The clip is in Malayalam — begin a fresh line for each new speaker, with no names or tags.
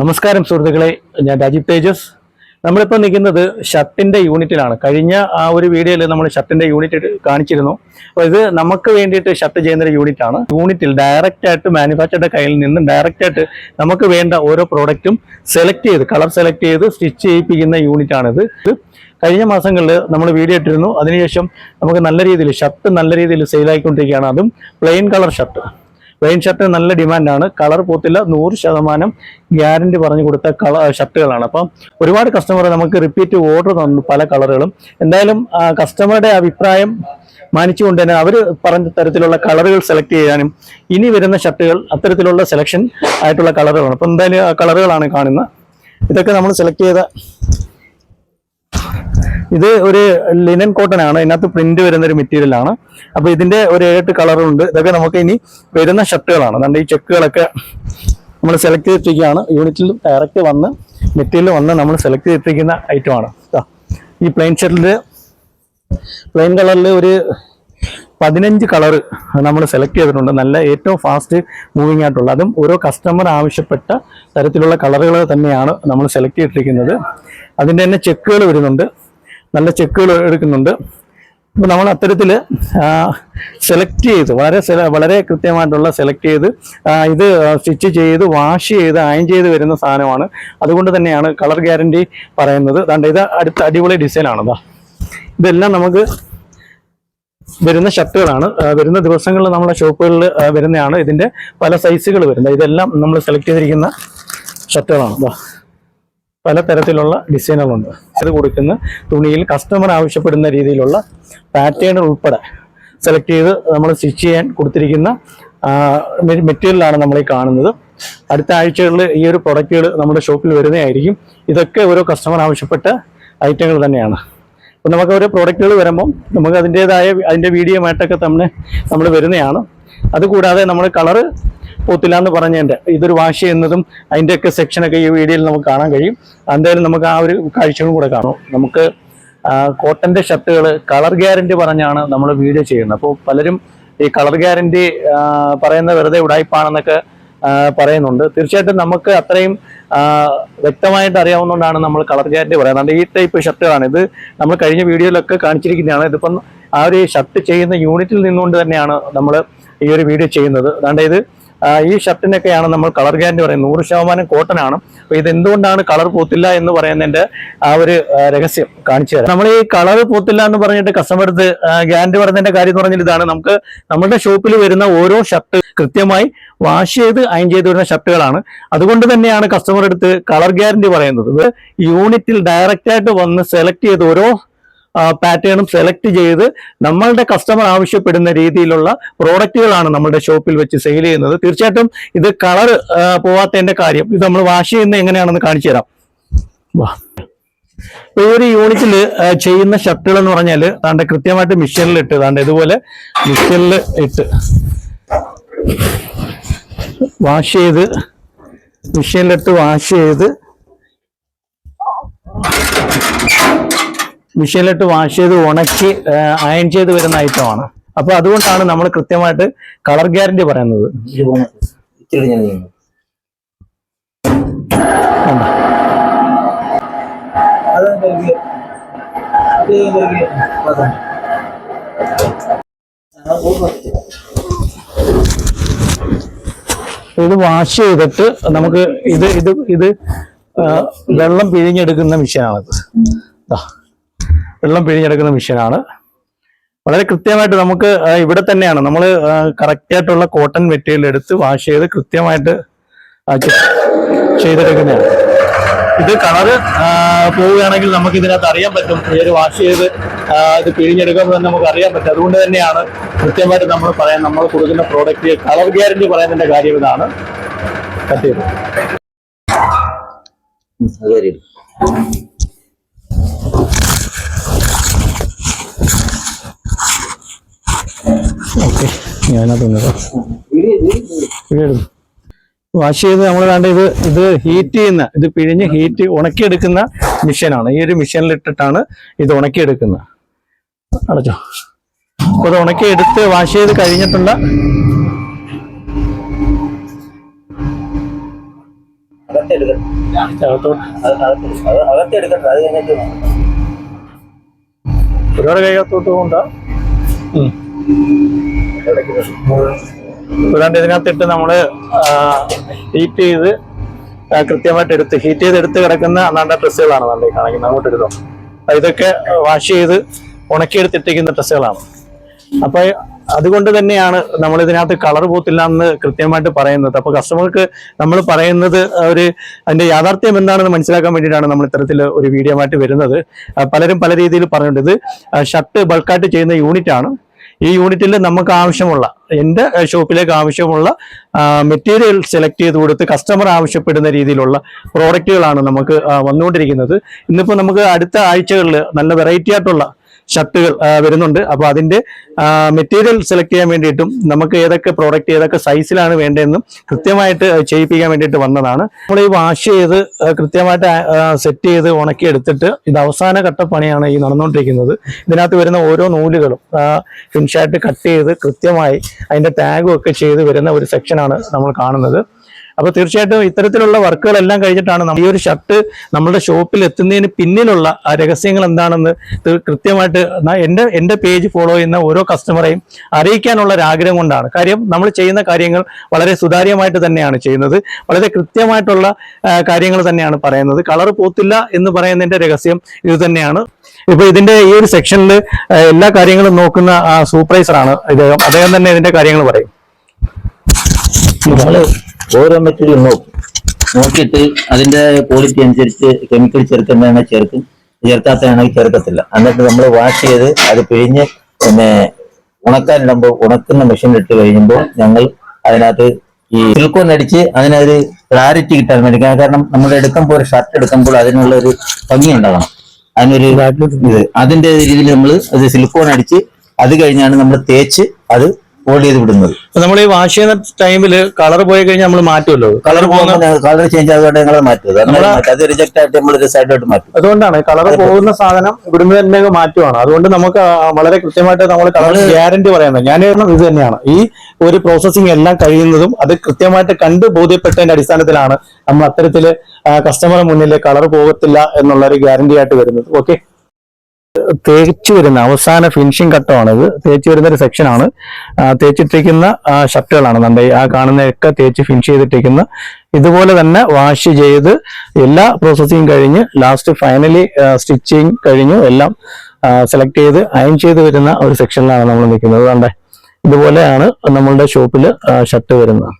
നമസ്കാരം സുഹൃത്തുക്കളെ. ഞാൻ രാജീവ് തേജസ്. നമ്മളിപ്പോൾ നിൽക്കുന്നത് ഷർട്ടിന്റെ യൂണിറ്റിലാണ്. കഴിഞ്ഞ ആ ഒരു വീഡിയോയിൽ നമ്മൾ ഷർട്ടിന്റെ യൂണിറ്റ് കാണിച്ചിരുന്നു. അപ്പോൾ ഇത് നമുക്ക് വേണ്ടിയിട്ട് ഷർട്ട് ചെയ്യുന്ന ഒരു യൂണിറ്റ് ആണ് യൂണിറ്റിൽ ഡയറക്റ്റായിട്ട് മാനുഫാക്ചറുടെ കയ്യിൽ നിന്ന് ഡയറക്റ്റായിട്ട് നമുക്ക് വേണ്ട ഓരോ പ്രോഡക്റ്റും സെലക്ട് ചെയ്ത് കളർ സെലക്ട് ചെയ്ത് സ്റ്റിച്ച് ചെയ്യിപ്പിക്കുന്ന യൂണിറ്റ് ആണിത് ഇത് കഴിഞ്ഞ മാസങ്ങളിൽ നമ്മൾ വീഡിയോ ഇട്ടിരുന്നു. അതിനുശേഷം നമുക്ക് നല്ല രീതിയിൽ ഷർട്ട് നല്ല രീതിയിൽ സെയിലായിക്കൊണ്ടിരിക്കുകയാണ് അതും പ്ലെയിൻ കളർ ഷർട്ട്. പ്ലെയിൻ ഷർട്ടിന് നല്ല ഡിമാൻഡാണ്. കളർ പോത്തില്ല നൂറ് ശതമാനം ഗ്യാരണ്ടി പറഞ്ഞു കൊടുത്ത കളർ ഷർട്ടുകളാണ്. അപ്പം ഒരുപാട് കസ്റ്റമർ നമുക്ക് റിപ്പീറ്റ് ഓർഡർ തന്നു പല കളറുകളും. എന്തായാലും കസ്റ്റമറുടെ അഭിപ്രായം മാനിച്ചുകൊണ്ട് തന്നെ അവർ പറഞ്ഞ തരത്തിലുള്ള കളറുകൾ സെലക്ട് ചെയ്യാനും ഇനി വരുന്ന ഷർട്ടുകൾ അത്തരത്തിലുള്ള സെലക്ഷൻ ആയിട്ടുള്ള കളറുകളാണ്. അപ്പം എന്തായാലും കളറുകളാണ് കാണുന്നത്. ഇതൊക്കെ നമ്മൾ സെലക്ട് ചെയ്ത ഇത് ഒരു ലിനൻ കോട്ടൺ ആണ്. ഇതിനകത്ത് പ്രിന്റ് വരുന്ന ഒരു മെറ്റീരിയൽ ആണ്. അപ്പൊ ഇതിന്റെ ഒരു ഏഴെട്ട് കളറുണ്ട് ഇതൊക്കെ നമുക്ക് ഇനി വരുന്ന ഷർട്ടുകളാണ്. അതുകൊണ്ട് ഈ ചെക്കുകളൊക്കെ നമ്മൾ സെലക്ട് ചെയ്തിരിക്കുകയാണ് യൂണിറ്റിൽ ഡയറക്റ്റ് വന്ന് മെറ്റീരിയൽ വന്ന് നമ്മൾ സെലക്ട് ചെയ്തിരിക്കുന്ന ഐറ്റമാണ് ഈ പ്ലെയിൻ ഷർട്ടിൽ പ്ലെയിൻ കളറിൽ ഒരു പതിനഞ്ച് കളർ നമ്മൾ സെലക്ട് ചെയ്തിട്ടുണ്ട്. നല്ല ഏറ്റവും ഫാസ്റ്റ് മൂവിങ് ആയിട്ടുള്ള. അതും ഓരോ കസ്റ്റമർ ആവശ്യപ്പെട്ട തരത്തിലുള്ള കളറുകൾ തന്നെയാണ് നമ്മൾ സെലക്ട് ചെയ്തിരിക്കുന്നത് അതിന്റെ തന്നെ ചെക്കുകൾ വരുന്നുണ്ട്. നല്ല ചെക്കുകൾ എടുക്കുന്നുണ്ട്. അപ്പോൾ നമ്മൾ അത്തരത്തിൽ സെലക്ട് ചെയ്ത് വളരെ വളരെ കൃത്യമായിട്ടുള്ള സെലക്ട് ചെയ്ത് ഇത് സ്റ്റിച്ച് ചെയ്ത് വാഷ് ചെയ്ത് അയൺ ചെയ്ത് വരുന്ന സാധനമാണ്. അതുകൊണ്ട് തന്നെയാണ് കളർ ഗ്യാരണ്ടി പറയുന്നത്. അതുകൊണ്ട് ഇത് അടുത്ത അടിപൊളി ഡിസൈനാണ് ഇതാ ഇതെല്ലാം നമുക്ക് വരുന്ന ഷർട്ടുകളാണ്. വരുന്ന ദിവസങ്ങളിൽ നമ്മളെ ഷോപ്പുകളിൽ വരുന്നതാണ് ഇതിന്റെ പല സൈസുകൾ വരുന്നത്. ഇതെല്ലാം നമ്മൾ സെലക്ട് ചെയ്തിരിക്കുന്ന ഷർട്ടുകളാണ് ദാ. പല തരത്തിലുള്ള ഡിസൈനുകളുണ്ട്. ഇത് കൊടുക്കുന്ന തുണിയിൽ കസ്റ്റമർ ആവശ്യപ്പെടുന്ന രീതിയിലുള്ള പാറ്റേൺ ഉൾപ്പെടെ സെലക്ട് ചെയ്ത് നമ്മൾ സ്റ്റിച്ച് ചെയ്യാൻ കൊടുത്തിരിക്കുന്ന മെറ്റീരിയലാണ് നമ്മൾ ഈ കാണുന്നത്. അടുത്ത ആഴ്ചകളിൽ ഈ ഒരു പ്രൊഡക്റ്റുകൾ നമ്മുടെ ഷോപ്പിൽ വരുന്നതായിരിക്കും. ഇതൊക്കെ ഓരോ കസ്റ്റമർ ആവശ്യപ്പെട്ട ഐറ്റങ്ങൾ തന്നെയാണ്. അപ്പം നമുക്ക് ഓരോ പ്രോഡക്റ്റുകൾ വരുമ്പം നമുക്ക് അതിന്റേതായ അതിന്റെ വീഡിയോ ആയിട്ടൊക്കെ തന്നെ നമ്മൾ വരുന്നതാണ്. അതുകൂടാതെ നമ്മൾ കളറ് പോത്തില്ല എന്ന് പറഞ്ഞതിന്റെ ഇതൊരു വാഷ് ചെയ്യുന്നതും അതിന്റെയൊക്കെ സെക്ഷനൊക്കെ ഈ വീഡിയോയിൽ നമുക്ക് കാണാൻ കഴിയും. എന്തായാലും നമുക്ക് ആ ഒരു കാഴ്ചകളും കൂടെ കാണും. നമുക്ക് കോട്ടന്റെ ഷർട്ടുകൾ കളർ ഗ്യാരണ്ടി പറഞ്ഞാണ് നമ്മൾ വീഡിയോ ചെയ്യുന്നത്. അപ്പോൾ പലരും ഈ കളർ ഗ്യാരണ്ടി പറയുന്ന വെറുതെ ഉടായ്പാണെന്നൊക്കെ പറയുന്നുണ്ട്. തീർച്ചയായിട്ടും നമുക്ക് അത്രയും വ്യക്തമായിട്ട് അറിയാവുന്നതുകൊണ്ടാണ് നമ്മൾ കളർ ഗ്യാരണ്ടി പറയുന്നത്. ഈ ടൈപ്പ് ഷർട്ടുകളാണ്. ഇത് നമ്മൾ കഴിഞ്ഞ വീഡിയോയിലൊക്കെ കാണിച്ചിരിക്കുന്നതാണ്. ഇതിപ്പം ആ ഒരു ഷർട്ട് ചെയ്യുന്ന യൂണിറ്റിൽ നിന്നുകൊണ്ട് തന്നെയാണ് നമ്മൾ ഈ ഒരു വീഡിയോ ചെയ്യുന്നത്. അതാണ്ട് ഇത് ഈ ഷർട്ടിനൊക്കെയാണ് നമ്മൾ കളർ ഗ്യാരണ്ടി പറയുന്നത്. നൂറ് ശതമാനം കോട്ടൺ ആണ് അപ്പൊ ഇത് എന്തുകൊണ്ടാണ് കളർ പോത്തില്ല എന്ന് പറയുന്നതിന്റെ ആ ഒരു രഹസ്യം കാണിച്ചു തരാം. നമ്മൾ ഈ കളർ പോത്തില്ല എന്ന് പറഞ്ഞിട്ട് കസ്റ്റമർ അടുത്ത് ഗ്യാരണ്ടി പറയുന്നതിന്റെ കാര്യം എന്ന് പറഞ്ഞാൽ ഇതാണ്. നമുക്ക് നമ്മുടെ ഷോപ്പിൽ വരുന്ന ഓരോ ഷർട്ട് കൃത്യമായി വാഷ് ചെയ്ത് അയൺ ചെയ്ത് വരുന്ന ഷർട്ടുകളാണ് അതുകൊണ്ട് തന്നെയാണ് കസ്റ്റമർ അടുത്ത് കളർ ഗ്യാരണ്ടി പറയുന്നത്. യൂണിറ്റിൽ ഡയറക്റ്റ് ആയിട്ട് വന്ന് സെലക്ട് ചെയ്ത് ഓരോ പാറ്റേണും സെലക്ട് ചെയ്ത് നമ്മളുടെ കസ്റ്റമർ ആവശ്യപ്പെടുന്ന രീതിയിലുള്ള പ്രോഡക്റ്റുകളാണ് നമ്മളുടെ ഷോപ്പിൽ വെച്ച് സെയിൽ ചെയ്യുന്നത്. തീർച്ചയായിട്ടും ഇത് കളർ പോവാത്തതിന്റെ കാര്യം ഇത് നമ്മൾ വാഷ് ചെയ്യുന്നത് എങ്ങനെയാണെന്ന് കാണിച്ചു തരാം. വാ. ഈ ഒരു യൂണിറ്റിൽ ചെയ്യുന്ന ഷർട്ടുകൾ എന്ന് പറഞ്ഞാൽ താണ്ട കൃത്യമായിട്ട് മിഷനിൽ ഇട്ട് താണ്ട ഇതുപോലെ മിഷനിൽ ഇട്ട് വാഷ് ചെയ്ത് മിഷനിലിട്ട് വാഷ് ചെയ്ത് മിഷീനിലിട്ട് വാഷ് ചെയ്ത് ഉണക്കി അയൺ ചെയ്ത് വരുന്ന ഐറ്റമാണ് അപ്പൊ അതുകൊണ്ടാണ് നമ്മൾ കൃത്യമായിട്ട് കളർ ഗ്യാരണ്ടി പറയുന്നത്? ഇത് വാഷ് ചെയ്തിട്ട് നമുക്ക് ഇത് ഇത് ഇത് വെള്ളം പിഴിഞ്ഞെടുക്കുന്ന മിഷീനാണിത്. വെള്ളം പിഴിഞ്ഞെടുക്കുന്ന മെഷീനാണ്. വളരെ കൃത്യമായിട്ട് നമുക്ക് ഇവിടെ തന്നെയാണ്. നമ്മൾ കറക്റ്റ് ആയിട്ടുള്ള കോട്ടൺ മെറ്റീരിയൽ എടുത്ത് വാഷ് ചെയ്ത് കൃത്യമായിട്ട് ചെയ്തെടുക്കുന്നതാണ്. ഇത് കളറ് പോവുകയാണെങ്കിൽ നമുക്ക് ഇതിനകത്ത് അറിയാൻ പറ്റും. ഒരു വാഷ് ചെയ്ത് ഇത് പിഴിഞ്ഞെടുക്കുമ്പോൾ തന്നെ നമുക്ക് അറിയാൻ പറ്റും. അതുകൊണ്ട് തന്നെയാണ് കൃത്യമായിട്ട് നമ്മൾ പറയാൻ നമ്മൾ കൊടുക്കുന്ന പ്രോഡക്റ്റ് കളർ ഗ്യാരണ്ടി പറയുന്നതിന്റെ കാര്യം ഇതാണ്. കട്ട് ചെയ്ത്.
അത് ഞാനത്
ഓക്കെ ഞാനതൊന്ന് വാഷ് ചെയ്ത് നമ്മൾ വേണ്ട ഇത് ഇത് ഹീറ്റ് ചെയ്യുന്ന ഇത് പിഴിഞ്ഞ് ഹീറ്റ് ഉണക്കിയെടുക്കുന്ന മിഷീനാണ് ഈ ഒരു മെഷീനിൽ ഇട്ടിട്ടാണ് ഇത് ഉണക്കിയെടുക്കുന്നത്. അടച്ചോ. അപ്പൊ അത് ഉണക്കിയെടുത്ത് വാഷ് ചെയ്ത് കഴിഞ്ഞിട്ടുള്ള ഒരുപാട് കൈകത്തോട്ട് കൊണ്ടാ ഏതാണ്ട് ഇതിനകത്തിട്ട് നമ്മൾ ഹീറ്റ് ചെയ്ത് കൃത്യമായിട്ട് എടുത്ത് ഹീറ്റ് ചെയ്ത് എടുത്ത് കിടക്കുന്ന അന്നാണ്ട ഡ്രസ്സുകളാണ് നമ്മൾ കാണിക്കുന്നത് അങ്ങോട്ട് എടുത്തോ. ഇതൊക്കെ വാഷ് ചെയ്ത് ഉണക്കിയെടുത്തിട്ടിരിക്കുന്ന ഡ്രസ്സുകളാണ്. അപ്പൊ അതുകൊണ്ട് തന്നെയാണ് നമ്മൾ ഇതിനകത്ത് കളർ പോത്തില്ല എന്ന് കൃത്യമായിട്ട് പറയുന്നത്. അപ്പൊ കസ്റ്റമർക്ക് നമ്മൾ പറയുന്നത് ഒരു അതിന്റെ യാഥാർത്ഥ്യം എന്താണെന്ന് മനസ്സിലാക്കാൻ വേണ്ടിയിട്ടാണ് നമ്മൾ ഇത്തരത്തിൽ ഒരു വീഡിയോ ആയിട്ട് വരുന്നത്. പലരും പല രീതിയിൽ പറഞ്ഞിട്ടുണ്ട്. ഇത് ഷർട്ട് ബൾക്കായിട്ട് ചെയ്യുന്ന യൂണിറ്റ് ആണ്. ഈ യൂണിറ്റിൽ നമുക്ക് ആവശ്യമുള്ള എന്റെ ഷോപ്പിലേക്ക് ആവശ്യമുള്ള മെറ്റീരിയൽ സെലക്ട് ചെയ്ത് കൊടുത്ത് കസ്റ്റമർ ആവശ്യപ്പെടുന്ന രീതിയിലുള്ള പ്രോഡക്റ്റുകളാണ് നമുക്ക് വന്നുകൊണ്ടിരിക്കുന്നത്. ഇന്നിപ്പോൾ നമുക്ക് അടുത്ത ആഴ്ചകളിൽ നല്ല വെറൈറ്റി ആയിട്ടുള്ള ഷർട്ടുകൾ വരുന്നുണ്ട്. അപ്പോൾ അതിന്റെ മെറ്റീരിയൽ സെലക്ട് ചെയ്യാൻ വേണ്ടിയിട്ടും നമുക്ക് ഏതൊക്കെ പ്രോഡക്റ്റ് ഏതൊക്കെ സൈസിലാണ് വേണ്ടതെന്നും കൃത്യമായിട്ട് ചെയ്യിപ്പിക്കാൻ വേണ്ടിയിട്ട് വന്നതാണ്. നമ്മൾ ഈ വാഷ് ചെയ്ത് കൃത്യമായിട്ട് സെറ്റ് ചെയ്ത് ഉണക്കി എടുത്തിട്ട് ഇത് അവസാന ഘട്ട പണിയാണ് ഈ നടന്നുകൊണ്ടിരിക്കുന്നത്. ഇതിനകത്ത് വരുന്ന ഓരോ നൂലുകളും ഫിൻഷായിട്ട് കട്ട് ചെയ്ത് കൃത്യമായി അതിന്റെ ടാഗും ഒക്കെ ചെയ്ത് വരുന്ന ഒരു സെക്ഷനാണ് നമ്മൾ കാണുന്നത്. അപ്പൊ തീർച്ചയായിട്ടും ഇത്തരത്തിലുള്ള വർക്കുകളെല്ലാം കഴിഞ്ഞിട്ടാണ് നമ്മൾ ഈ ഒരു ഷർട്ട് നമ്മുടെ ഷോപ്പിൽ എത്തുന്നതിന് പിന്നിലുള്ള ആ രഹസ്യങ്ങൾ എന്താണെന്ന് കൃത്യമായിട്ട് എന്റെ എന്റെ പേജ് ഫോളോ ചെയ്യുന്ന ഓരോ കസ്റ്റമറെയും അറിയിക്കാനുള്ള ഒരു ആഗ്രഹം കൊണ്ടാണ്. കാര്യം നമ്മൾ ചെയ്യുന്ന കാര്യങ്ങൾ വളരെ സുതാര്യമായിട്ട് തന്നെയാണ് ചെയ്യുന്നത്. വളരെ കൃത്യമായിട്ടുള്ള കാര്യങ്ങൾ തന്നെയാണ് പറയുന്നത്. കളർ പോത്തില്ല എന്ന് പറയുന്നതിന്റെ രഹസ്യം ഇത് തന്നെയാണ്. ഇപ്പൊ ഇതിന്റെ ഈ ഒരു സെക്ഷനിൽ എല്ലാ കാര്യങ്ങളും നോക്കുന്ന സൂപ്പർവൈസറാണ് ഇദ്ദേഹം. അദ്ദേഹം തന്നെ ഇതിന്റെ കാര്യങ്ങൾ പറയും.
ഓരോ മെറ്റീരിയൽ നോക്കും നോക്കിയിട്ട് അതിന്റെ ക്വാളിറ്റി അനുസരിച്ച് കെമിക്കൽ ചേർക്കുന്നതാണ് ചേർക്കും? ചേർക്കാത്തതാണെങ്കിൽ ചേർക്കത്തില്ല. എന്നിട്ട് നമ്മൾ വാഷ് ചെയ്ത് അത് പിഴിഞ്ഞ് പിന്നെ ഉണക്കാനിടുമ്പോൾ ഉണക്കുന്ന മെഷീൻ ഇട്ട് കഴിയുമ്പോൾ ഞങ്ങൾ അതിനകത്ത് ഈ സിൽക്കോൺ അടിച്ച് അതിനൊരു ക്ലാരിറ്റി കിട്ടാൻ വേണ്ടി കാരണം നമ്മൾ എടുക്കുമ്പോൾ ഒരു ഷർട്ട് എടുക്കുമ്പോൾ അതിനുള്ള ഒരു ഭംഗി ഉണ്ടാകണം. അതിനൊരു ഇത്. അതിന്റെ രീതിയിൽ നമ്മൾ അത് സിലിക്കോൺ അടിച്ച് അത് കഴിഞ്ഞാണ് നമ്മൾ തേച്ച് അത് ഫോൾഡ് ചെയ്ത് വിടുന്നത്.
നമ്മൾ ഈ വാഷ് ചെയ്യുന്ന ടൈമിൽ കളർ പോയി കഴിഞ്ഞാൽ നമ്മൾ മാറ്റുമല്ലോ കളർ പോകുന്ന
കളർ ചേഞ്ച് ആയതുകൊണ്ട് ഞങ്ങൾ മാറ്റും. അത് റിജക്ട് ആയിട്ട് നമ്മൾ ഒരു മാറ്റും.
അതുകൊണ്ടാണ് കളർ പോകുന്ന സാധനം ഇവിടുന്ന് തന്നെ മാറ്റുവാണ്. അതുകൊണ്ട് നമുക്ക് വളരെ കൃത്യമായിട്ട് നമ്മൾ കളർ ഗ്യാരണ്ടി പറയുന്നത്. ഞാൻ ഇത് തന്നെയാണ്. ഈ ഒരു പ്രോസസ്സിംഗ് എല്ലാം കഴിയുന്നതും അത് കൃത്യമായിട്ട് കണ്ട് ബോധ്യപ്പെട്ടതിന്റെ അടിസ്ഥാനത്തിലാണ് നമ്മൾ അത്തരത്തിൽ കസ്റ്റമർ മുന്നിൽ കളർ പോകത്തില്ല എന്നുള്ള ഒരു ഗ്യാരണ്ടി ആയിട്ട് വരുന്നത്. ഓക്കെ തേച്ച് വരുന്ന അവസാന ഫിനിഷിംഗ് ഘട്ടമാണ് ഇത് തേച്ച് വരുന്ന ഒരു സെക്ഷനാണ് തേച്ചിട്ടിരിക്കുന്ന ഷർട്ടുകളാണ് നമ്മുടെ ആ കാണുന്നതൊക്കെ തേച്ച് ഫിനിഷ് ചെയ്തിട്ടിരിക്കുന്ന. ഇതുപോലെ തന്നെ വാഷ് ചെയ്ത് എല്ലാ പ്രോസസ്സിങ് കഴിഞ്ഞ് ലാസ്റ്റ് ഫൈനലി സ്റ്റിച്ചിങ് കഴിഞ്ഞു എല്ലാം സെലക്ട് ചെയ്ത് അയൺ ചെയ്ത് വരുന്ന ഒരു സെക്ഷനിലാണ് നമ്മൾ നിൽക്കുന്നത്. കണ്ടേ? ഇതുപോലെയാണ് നമ്മളുടെ ഷോപ്പിൽ ഷർട്ട് വരുന്നത്.